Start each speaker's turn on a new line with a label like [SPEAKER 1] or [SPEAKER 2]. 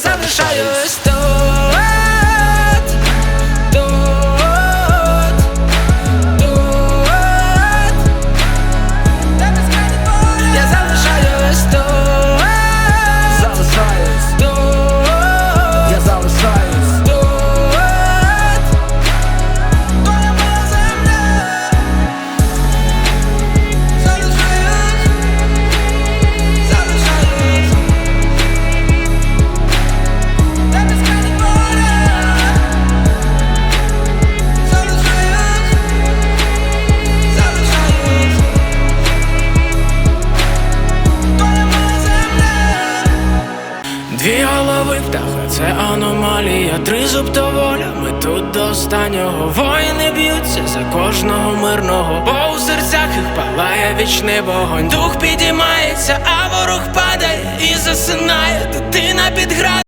[SPEAKER 1] залишаюсь Дві голови птаха, це аномалія, три зуб то воля. Ми тут до останнього воїни б'ються за кожного мирного, бо у серцях їх палає вічний вогонь. Дух підіймається, а ворог падає і засинає. Дитина під град.